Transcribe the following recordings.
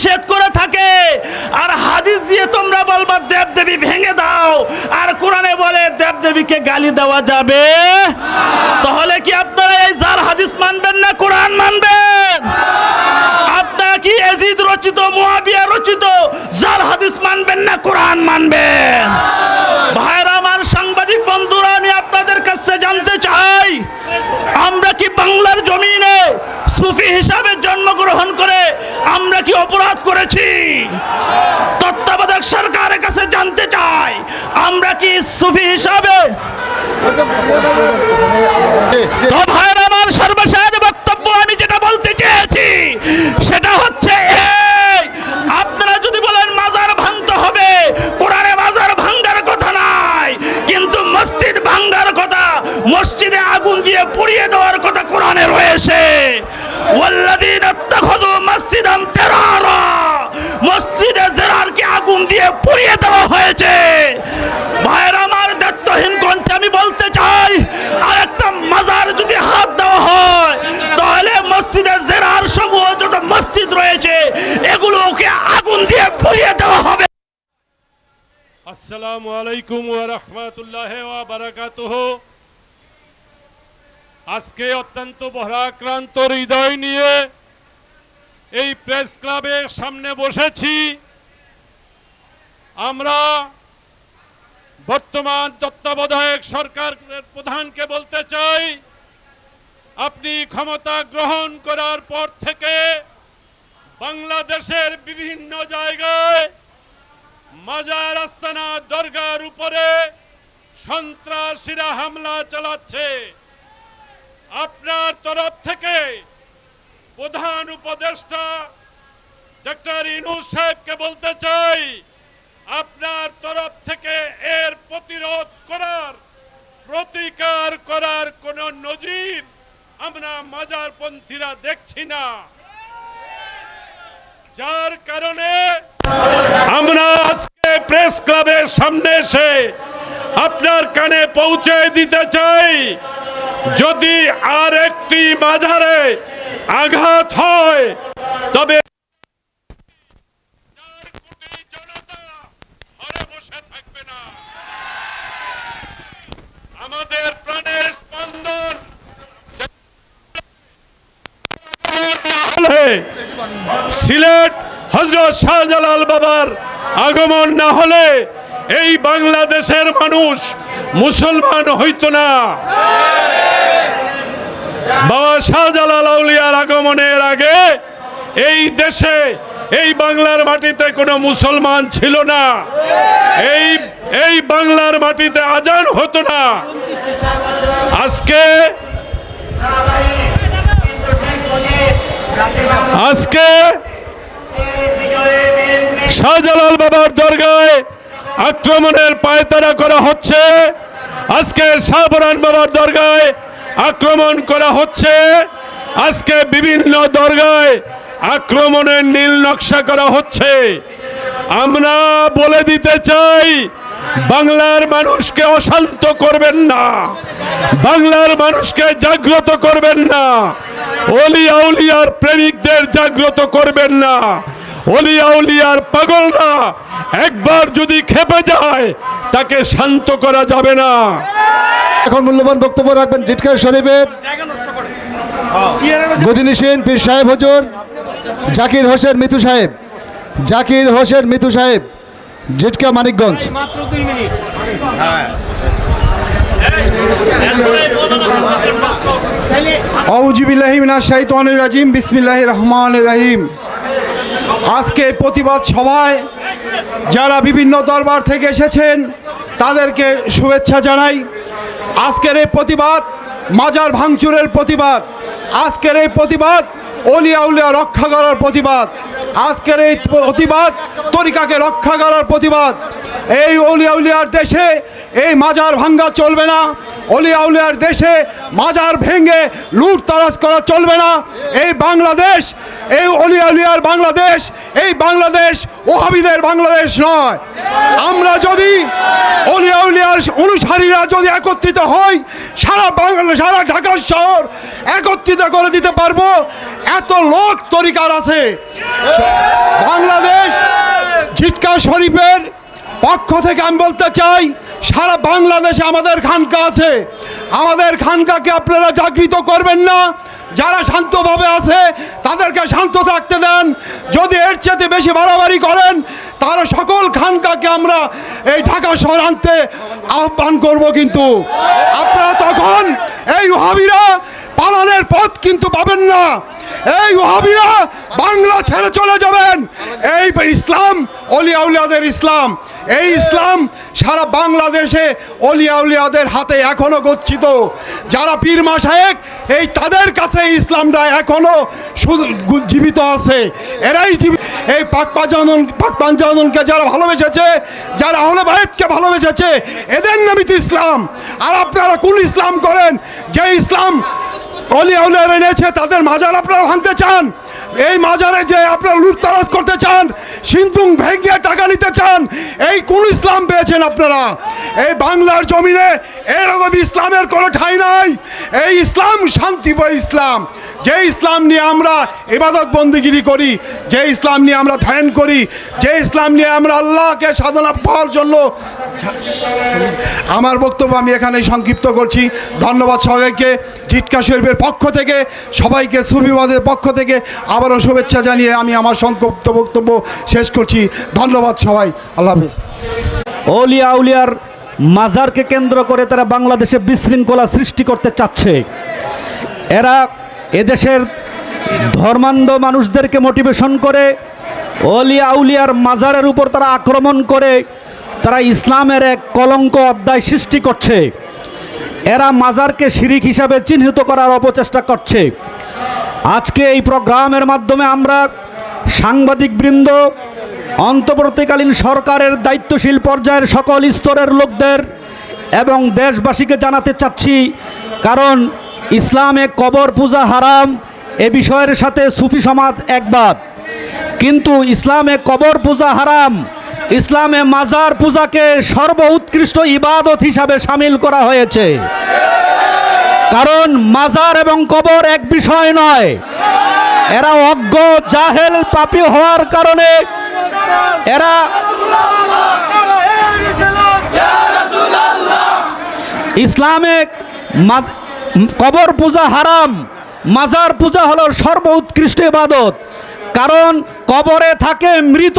নিষেধ করে থাকে। আর হাদিস দিয়ে তোমরা বলবা দেব দেবী ভেঙে দাও। আর কোরআনে বলে দেব দেবীকে গালি দেওয়া যাবে তাহলে কি আপনারা এই জাল হাদিস মানবেন না কোরআন মানবেন আপনারা কি এজিদ রচিত মুয়াবিয়া রচিত জাল হাদিস মানবেন না কোরআন মানবেন ভাইরা আমার সাংবাদিক বন্ধুরা আমি আপনাদের কাছে জানতে চাই আমরা কি বাংলার জমিনে সুফি হিসাবে জন্মগ্রহণ করে আমরা কি অপরাধ করেছি তত্ত্বাবধায়ক সরকারের কাছে জানতে চাই আমরা কি সুফি হিসাবে আমার সর্বশেষ বক্তব্য আমি যেটা বলতে চেয়েছি, সেটা হচ্ছে আপনারা যদি বলেন মাজার হবে, কোরআনে মাজার ভাঙ্গার কথা নাই, কিন্তু মসজিদ ভাঙ্গার কথা, মসজিদে আগুন দিয়ে পুড়িয়ে দেওয়ার কথা কোরআনে রয়েছে। ওয়াল্লাযীনা ইত্তাখাযু মাসজিদান মসজিদে আগুন দিয়ে পুড়িয়ে দেওয়া হয়েছে ভাইয়ের আমার দায়িত্বহীন কণ্ঠে আমি বলতে চাই আর একটা মাজার যদি হাত দেওয়া হয় তাহলে মসজিদে জেরার সমূহ যত মসজিদ রয়েছে এগুলোকে আগুন দিয়ে পুড়িয়ে দেওয়া হবে আসসালামু আলাইকুম ওয়া রাহমাতুল্লাহি ওয়া বারাকাতুহু। আজকে অত্যন্ত ভরাক্রান্ত হৃদয় নিয়ে এই প্রেস ক্লাবের সামনে বসেছি। আমরা বর্তমান তত্ত্বাবধায়ক সরকারের প্রধানকে বলতে চাই, আপনি ক্ষমতা গ্রহণ করার পর থেকে বাংলাদেশের বিভিন্ন জায়গায় মাজার আস্তানা দরগার উপরে সন্ত্রাসীরা হামলা চালাচ্ছে। আপনার তরফ থেকে প্রধান উপদেষ্টা ডক্টর ইনুস সাহেবকে বলতে চাই, আপনার তরফ থেকে এর প্রতিরোধ করার, প্রতিকার করার কোন নজির আমরা মাজারপন্থীরা দেখছি না। যার কারণে আমরা প্রেস ক্লাবের সামনে এসে আপনার কানে পৌঁছে দিতে চাই। যদি আর একটি মাঝারে আঘাত হয়, তবে আমাদের সিলেট হজরত শাহজালাল বাবার আগমন না হলে এই বাংলাদেশের মানুষ মুসলমান হইতো না। বাবা শাহজালাল আউলিয়ার আগমনের আগে এই দেশে, এই বাংলার মাটিতে কোনো মুসলমান ছিল না। এই এই বাংলার মাটিতে আজান হতো না। আজকে আজকে শাহজালাল আক্রমণের পায়তারা করা হচ্ছে। আজকে সাবরান বাবার দরগায় আক্রমণ করা হচ্ছে। আজকে বিভিন্ন দরগায় আক্রমণের নীল নকশা করা হচ্ছে। আমরা বলে দিতে চাই, বাংলার মানুষকে অশান্ত করবেন না। বাংলার মানুষকে জাগ্রত করবেন না। অলি আউলিয়ার প্রেমিকদের জাগ্রত করবেন না। অলি আউলিয়ার পাগলরা একবার যদি খেপে যায় তাকে শান্ত করা যাবে না। এখন মূল্যবান বক্তব্য রাখবেন জিটকার শরীফের। গদিনিসীন পীর সাহেব হুজুর জাকির হোসেন মিতু সাহেব জাকির হোসেন মিতু সাহেব জিটকা মানিকগঞ্জ। আউজিবিল্লাহিমিনা শাহিতানির রাজিম বিসমিল্লাহ রহমান রহিম। আজকে প্রতিবাদ সভায় যারা বিভিন্ন দরবার থেকে এসেছেন, তাদেরকে শুভেচ্ছা জানাই। আজকের এই প্রতিবাদ মাজার ভাঙচুরের প্রতিবাদ। আজকের এই প্রতিবাদ অলিয়া উলিয়া রক্ষা করার প্রতিবাদ। আজকের এই প্রতিবাদ তরিকাকে রক্ষা করার প্রতিবাদ। এই অলিয়া উলিয়ার দেশে এই মাজার ভাঙ্গা চলবে না। অলিয়া উলিয়ার দেশে মাজার ভেঙে লুট তারাজ করা চলবে না। এই বাংলাদেশ এই অলিয়া উলিয়ার বাংলাদেশ, এই বাংলাদেশ ওহাবিদের বাংলাদেশ নয়। আমরা যদি অলিয়া উলিয়ার অনুসারীরা যদি একত্রিত হয় সারা বাংলা, সারা ঢাকার শহর একত্রিত করে দিতে পারব। এত লোক তরিকার আছে। বাংলাদেশ ঝিটকা শরীফের পক্ষ থেকে আমি বলতে চাই, সারা বাংলাদেশে আমাদের খানকা আছে। আমাদের খানকাকে আপনারা জাগৃত করবেন না। যারা শান্তভাবে আছে, তাদেরকে শান্ত থাকতে দেন। যদি এর চেয়ে বেশি বাড়াবাড়ি করেন তারা সকল খানকাকে আমরা এই ঢাকা শহর আনতে আহ্বান করব কিন্তু। আপনারা তখন এই ওহাবিরা পালনের পথ কিন্তু পাবেন না। এই ওহাবিরা, বাংলা ছেড়ে চলে যাবেন। এই ইসলাম অলিয়া উলিয়াদের ইসলাম। এই ইসলাম সারা বাংলাদেশে অলিয়া উলিয়াদের হাতে এখনও গচ্ছিত। যারা পীর মাসায়েক এই তাদের কাছে এই ইসলামটা এখনও জীবিত আছে। এরাই এই পাক পাঞ্জানন পাক পাঞ্জাননকে যারা ভালোবেসেছে, যারা আহলে বাইতকে ভালোবেসেছে, এদের নামিত ইসলাম। আর আপনারা কোন ইসলাম করেন, যে ইসলাম উলিয়ারা এনেছে, তাদের মাজার আপনারা ভাঙতে চান। এই মাজারে যে আপনারা লুটতারাজ করতে চান সিন্ধুং ভেঙে টাকা নিতে চান, এই কোন ইসলাম পেয়েছেন আপনারা? এই বাংলার জমিনে এরকম ইসলামের কোনো ঠাঁই নাই। এই ইসলাম শান্তিময় ইসলাম। যে ইসলাম নিয়ে আমরা ইবাদত বন্দিগিরি করি, যে ইসলাম নিয়ে আমরা ধ্যান করি, যে ইসলাম নিয়ে আমরা আল্লাহকে সাধনা পাওয়ার জন্য আমার বক্তব্য আমি এখানে সংক্ষিপ্ত করছি। ধন্যবাদ সবাইকে। ঝিটকা শরীফের পক্ষ থেকে, সবাইকে সুবিবাদের পক্ষ থেকে আবারও শুভেচ্ছা জানিয়ে আমি আমার সংক্ষিপ্ত বক্তব্য শেষ করছি। ধন্যবাদ সবাই। আল্লাহ হাফিজ। অলিয়া উলিয়ার মাজারকে কেন্দ্র করে তারা বাংলাদেশে বিশৃঙ্খলা সৃষ্টি করতে চাচ্ছে। এরা এদেশের ধর্মান্ধ মানুষদেরকে মোটিভেশন করে, অলিয়া উলিয়ার মাজারের উপর তারা আক্রমণ করে তারা ইসলামের এক কলঙ্ক অধ্যায় সৃষ্টি করছে। এরা মাজারকে শিরিক হিসাবে চিহ্নিত করার অপচেষ্টা করছে। আজকে এই প্রোগ্রামের মাধ্যমে আমরা সাংবাদিকবৃন্দ, অন্তর্বর্তীকালীন সরকারের দায়িত্বশীল পর্যায়ের সকল স্তরের লোকদের এবং দেশবাসীকে জানাতে চাচ্ছি, কারণ ইসলামে কবর পূজা হারাম এ বিষয়ের সাথে সুফি সমাজ একবাদ কিন্তু ইসলামে কবর পূজা হারাম ইসলামে মাজার পূজাকে সর্ব উৎকৃষ্ট ইবাদত হিসাবে সামিল করা হয়েছে। কারণ মাজার এবং কবর এক বিষয় নয়। এরা অজ্ঞ, জাহেল, পাপী হওয়ার কারণে এরা ইসলামে কবর পূজা হারাম, মাজার পূজা হলো সর্ব উৎকৃষ্ট ইবাদত। কারণ কবরে থাকে মৃত।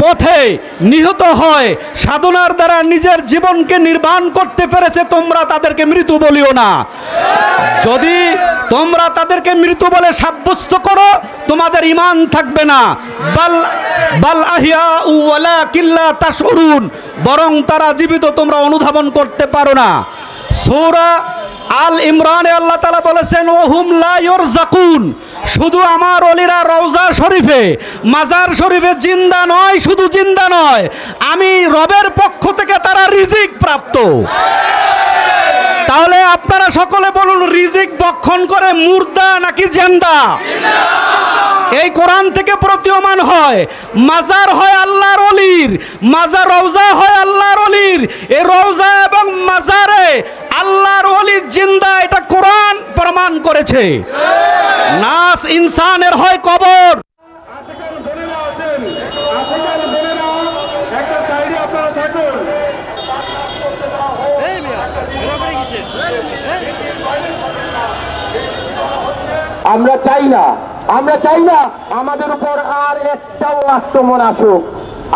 পথে নিহত হয়। সাধনার দ্বারা নিজের জীবনকে নির্মাণ করতে পেরেছে, তোমরা তাদেরকে মৃত্যু বলিও না। যদি তোমরা তাদেরকে মৃত্যু বলে সাব্যস্ত করো, তোমাদের ইমান থাকবে না। বাল বাল আহিয়া ওয়ালা কিল্লা বরং তারা জীবিত তোমরা অনুধাবন করতে পারো না। সূরা আল ইমরানে আল্লাহ তালা বলেছেন, ওহুম লাইর জাকুন শুধু আমার অলিরা রওজা শরীফে, মাজার শরীফে জিন্দা নয়, শুধু জিন্দা নয়, আমি রবের পক্ষ থেকে তারা রিজিক প্রাপ্ত। তাহলে আপনারা সকলে বলুন, রিজিক বক্ষণ করে মুর্দা নাকি জেন্দা? এই কোরআন থেকে প্রতীয়মান হয়। মাজার হয় আল্লাহর অলির, মাজার রওজা হয় আল্লাহর অলির। এই রওজা এবং মাজারে আল্লাহর অলির জিন্দা, এটা কোরআন প্রমাণ করেছে। নাস ইনসানের হয় কবর। আমরা চাই না আমরা চাই না আমাদের উপর আর একটাও আক্রমণ আসুক।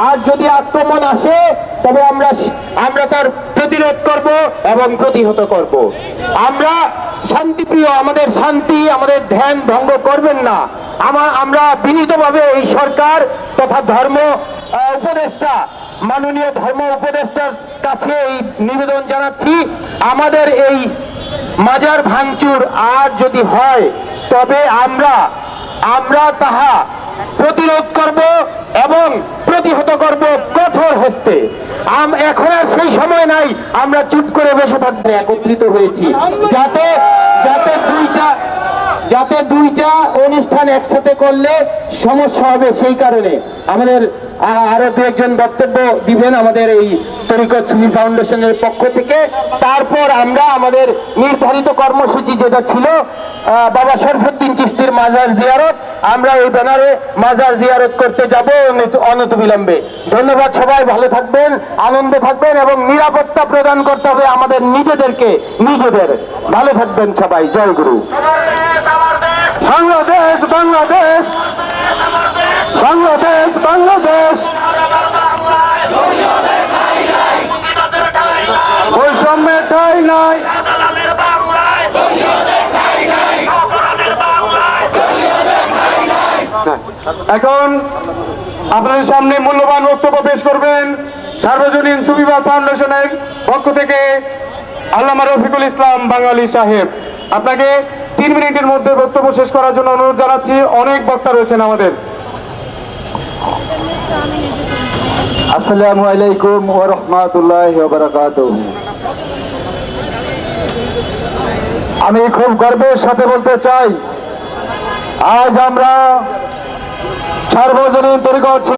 আর যদি আক্রমণ আসে, তবে আমরা আমরা তার প্রতিরোধ করব এবং প্রতিহত করব। আমরা শান্তিপ্রিয়, আমাদের শান্তি, আমাদের ধ্যান ভঙ্গ করবেন না। আমার আমরা বিনীতভাবে এই সরকার তথা ধর্ম উপদেষ্টা, মাননীয় ধর্ম উপদেষ্টার কাছে এই নিবেদন জানাচ্ছি। আমাদের এই মাজার ভাঙচুর আর যদি হয়, তবে আমরা আমরা তাহা প্রতিরোধ করব এবং প্রতিহত করব কঠোর হস্তে। আম- এখন আর সেই সময় নাই, আমরা চুপ করে বসে থাকব, একত্রিত হয়েছি। যাতে যাতে দুইটা যাতে দুইটা অনুষ্ঠান একসাথে করলে সমস্যা হবে সেই কারণে। আমাদের আরও দু একজন বক্তব্য দিবেন আমাদের এই তরিকত সুফি ফাউন্ডেশনের পক্ষ থেকে। তারপর আমরা আমাদের নির্ধারিত কর্মসূচি যেটা ছিল বাবা শরফুদ্দিন চিস্তির মাজার জিয়ারত, আমরা এই ব্যানারে মাজার জিয়ারত করতে যাব অনত বিলম্বে ধন্যবাদ সবাই, ভালো থাকবেন, আনন্দে থাকবেন এবং নিরাপত্তা প্রদান করতে হবে আমাদের নিজেদেরকে, নিজেদের। ভালো থাকবেন সবাই, জয় গুরু। বাংলাদেশ বাংলাদেশ। বাংলাদেশ বাংলাদেশ। বৈষম্যের ঠাই নাই। এখন আপনাদের সামনে মূল্যবান বক্তব্য পেশ করবেন সার্বজনীন সুবিধা ফাউন্ডেশনের পক্ষ থেকে আল্লামা রফিকুল ইসলাম বাঙালি সাহেব। আপনাকে তিন মিনিটের মধ্যে বক্তব্য শেষ করার জন্য অনুরোধ জানাচ্ছি। অনেক বক্তা রয়েছেন আমাদের। আসসালামু আলাইকুম ওয়া রাহমাতুল্লাহি ওয়া আমি খুব গর্বের সাথে বলতে চাই, আজ আমরা সার্বজনীন তরিকত